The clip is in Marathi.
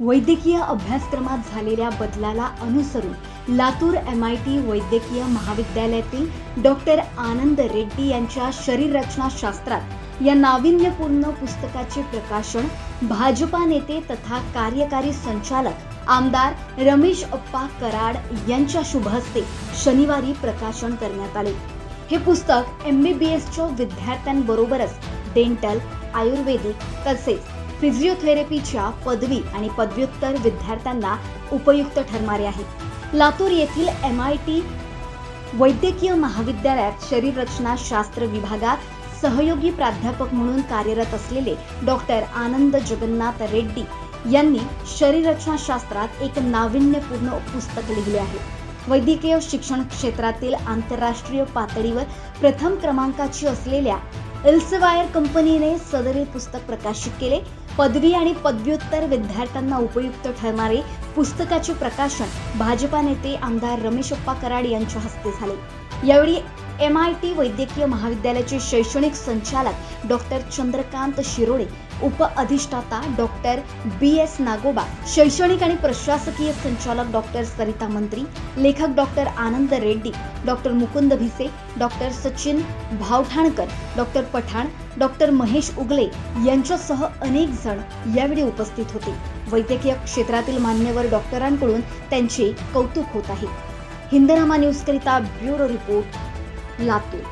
वैद्यकीय अभ्यासक्रमात झालेल्या बदलाला अनुसरून लातूर एम आय टी वैद्यकीय महाविद्यालयातील डॉक्टर आनंद रेड्डी यांच्या शरीररचनाशास्त्रात या नाविन्यपूर्ण पुस्तकाचे प्रकाशन भाजपा नेते तथा कार्यकारी संचालक आमदार रमेश अप्पा कराड यांच्या शुभ हस्ते शनिवारी प्रकाशन करण्यात आले. हे पुस्तक एम बी बी एसच्या विद्यार्थ्यांबरोबरच डेंटल आयुर्वेदिक तसेच फिजिओथेरपीच्या पदवी आणि पदव्युत्तर विद्यार्थ्यांना उपयुक्त ठरणारे आहेत. लातूर येथील एम आय टी वैद्यकीय महाविद्यालयात शरीररचना शास्त्र विभागात सहयोगी प्राध्यापक म्हणून कार्यरत असलेले डॉक्टर आनंद जगन्नाथ रेड्डी यांनी शरीररचना शास्त्रात एक नाविन्यपूर्ण पुस्तक लिहिले आहे. वैद्यकीय शिक्षण क्षेत्रातील आंतरराष्ट्रीय पातळीवर प्रथम क्रमांकाची असलेल्या एल्सेवायर कंपनीने सदरील पुस्तक प्रकाशित केले. पदवी आणि पदव्युत्तर विद्यार्थ्यांना उपयुक्त ठरणारे पुस्तकाचे प्रकाशन भाजपा नेते आमदार रमेशप्पा कराड यांच्या हस्ते झाले. यावेळी एम आय टी वैद्यकीय महाविद्यालयाचे शैक्षणिक संचालक डॉक्टर चंद्रकांत शिरोडे उप अधिष्ठाता डॉक्टर बी एस नागोबा शैक्षणिक आणि प्रशासकीय संचालक डॉक्टर सरिता मंत्री लेखक doctor Anand Reddy doctor Mukund Bhise doctor Sachin Bhavthankar doctor Pathan doctor Mahesh Ugale यांच्यासह अनेक जण यावेळी उपस्थित होते. वैद्यकीय क्षेत्रातील मान्यवर डॉक्टरांकडून त्यांचे कौतुक होत आहे. हिंदनामा न्यूज करिता ब्युरो रिपोर्ट लातूर